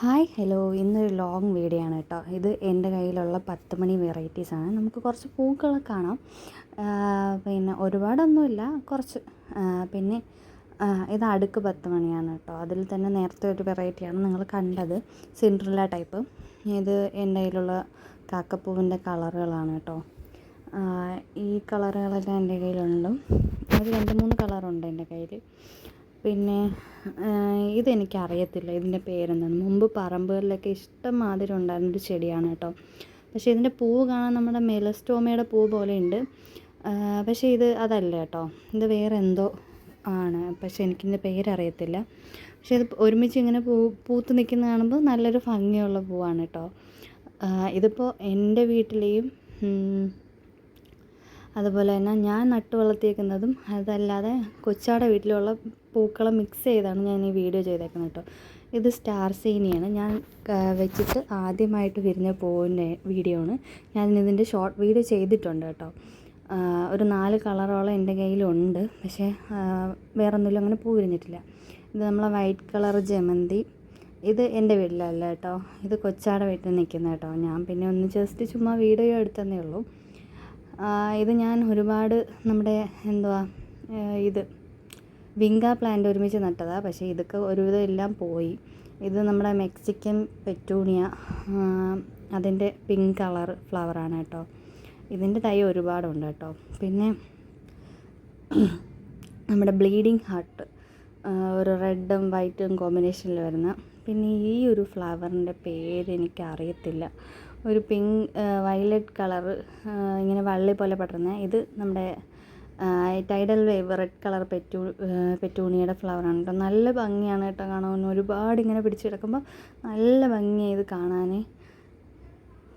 Hi hello. ഇന്നൊരു long video ആണ് കേട്ടോ. ഇത് എന്റെ കയ്യിലുള്ള പത്ത് മണി വെറൈറ്റീസ് ആണ്. നമുക്ക് കുറച്ച് പൂക്കളൊക്കെ കാണാം. പിന്നെ ഒരുപാടൊന്നുമില്ല. കുറച്ച് പിന്നെ ഇത് അടുക്ക് പത്ത് മണിയാണ് കേട്ടോ. അതിൽ തന്നെ നേരത്തെ ഒരു വെറൈറ്റിയാണ് നിങ്ങൾ കണ്ടത്. Cinderella type. ഇത് എന്റെ കയ്യിലുള്ള കാക്കപ്പൂവിന്റെ കളറുകളാണ് കേട്ടോ. ഈ കളറുകളൊക്കെ എന്റെ കയ്യിലുണ്ട്. ഒരു രണ്ട് മൂന്ന് കളറുണ്ട് എന്റെ കയ്യിൽ. പിന്നെ ഇതെനിക്കറിയത്തില്ല. ഇതിന്റെ പേരെന്താണ്? മുമ്പ് പറമ്പുകളിലൊക്കെ ഇഷ്ടം മാതിരി ഉണ്ടായിരുന്നൊരു ചെടിയാണ് കേട്ടോ. പക്ഷേ ഇതിന്റെ പൂവ് കാണാൻ നമ്മുടെ മെലസ്റ്റോമയുടെ പൂ പോലെ ഉണ്ട്. പക്ഷേ ഇത് അതല്ല കേട്ടോ. ഇത് വേറെ എന്തോ ആണ്. പക്ഷേ എനിക്കിതിന്റെ പേരറിയത്തില്ല. പക്ഷേ ഇത് ഒരുമിച്ച് ഇങ്ങനെ പൂ പൂത്ത് നിൽക്കുന്ന കാണുമ്പോൾ നല്ലൊരു ഭംഗിയുള്ള പൂവാണ് കേട്ടോ. ഇതിപ്പോൾ എന്റെ വീട്ടിലെയും അതുപോലെ തന്നെ ഞാൻ നട്ടു വളർത്തിയേക്കുന്നതും അതല്ലാതെ കൊച്ചാടെ വീട്ടിലുള്ള പൂക്കളെ മിക്സ് ചെയ്താണ് ഞാൻ ഈ വീഡിയോ ചെയ്തേക്കുന്നത് കേട്ടോ. ഇത് സ്റ്റാർ സീനിയാണ്. ഞാൻ വെച്ചിട്ട് ആദ്യമായിട്ട് വിരിഞ്ഞ പൂവിന്റെ വീഡിയോ ആണ്. ഞാൻ ഇതിന്റെ ഷോർട്ട് വീഡിയോ ചെയ്തിട്ടുണ്ട് കേട്ടോ. ഒരു നാല് കളറോളം എന്റെ കയ്യിലുണ്ട്. പക്ഷേ വേറൊന്നുമില്ല അങ്ങനെ പൂ വിരിഞ്ഞിട്ടില്ല. ഇത് നമ്മളെ വൈറ്റ് കളർ ജമന്തി. ഇത് എന്റെ വീട്ടിലല്ല കേട്ടോ. ഇത് കൊച്ചാടെ വീട്ടിൽ നിൽക്കുന്ന കേട്ടോ. ഞാൻ പിന്നെ ഒന്ന് ജസ്റ്റ് ചുമ്മാ വീഡിയോ എടുത്തതേ ഉള്ളൂ. ഇത് ഞാൻ ഒരുപാട് നമ്മുടെ എന്തുവാ ഇത് വിങ്ക പ്ലാന്റ് ഒരുമിച്ച് നട്ടതാണ് പക്ഷേ ഇതൊക്കെ ഒരുവിധം എല്ലാം പോയി. ഇത് നമ്മുടെ മെക്സിക്കൻ പെറ്റൂണിയ അതിന്റെ പിങ്ക് കളർ ഫ്ലവറാണ് കേട്ടോ. ഇതിന്റെ തൈ ഒരുപാടുണ്ട് കേട്ടോ. പിന്നെ നമ്മുടെ ബ്ലീഡിങ് ഹാർട്ട് ഒരു റെഡും വൈറ്റും കോമ്പിനേഷനിൽ വരുന്ന പിന്നെ ഈ ഒരു ഫ്ലവറിന്റെ പേര് എനിക്ക് അറിയത്തില്ല ഒരു പിങ്ക് വയലറ്റ് കളറ് ഇങ്ങനെ വള്ളി പോലെ പടർന്ന ഇത് നമ്മുടെ ടൈഡൽ വേവ് റെഡ് കളർ പെറ്റൂ പെറ്റൂണിയുടെ ഫ്ലവറാണ് കേട്ടോ. നല്ല ഭംഗിയാണ് കേട്ടോ കാണാൻ. ഒരുപാട് ഇങ്ങനെ പിടിച്ച് കിടക്കുമ്പോൾ നല്ല ഭംഗിയാണ് ഇത് കാണാൻ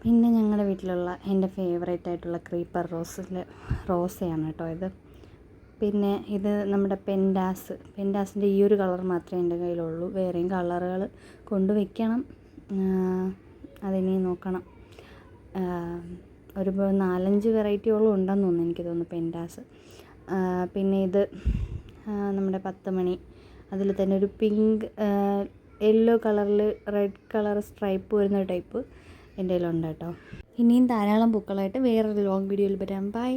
പിന്നെ ഞങ്ങളുടെ വീട്ടിലുള്ള എന്റെ ഫേവറേറ്റ് ആയിട്ടുള്ള ക്രീപ്പർ റോസിലെ റോസയാണ് കേട്ടോ ഇത്. പിന്നെ ഇത് നമ്മുടെ പെൻഡാസ് പെൻഡാസിന്റെ ഈ ഒരു കളർ മാത്രമേ എന്റെ കയ്യിലുള്ളൂ. വേറെയും കളറുകൾ കൊണ്ടുവയ്ക്കണം അതിനെ നോക്കണം. ഒരു നാലഞ്ച് വെറൈറ്റിയോളം ഉണ്ടെന്ന് തോന്നുന്നു എനിക്ക് തോന്നുന്നു പെൻഡാസ്. പിന്നെ ഇത് നമ്മുടെ പത്ത് മണി അതിൽ തന്നെ ഒരു പിങ്ക് യെല്ലോ കളറിൽ റെഡ് കളർ സ്ട്രൈപ്പ് വരുന്ന ടൈപ്പ് എന്റെ കയ്യിലുണ്ട് കേട്ടോ. ഇനിയും ധാരാളം പൂക്കളായിട്ട് വേറൊരു ലോങ് വീഡിയോയിൽ വരാം. ബൈ.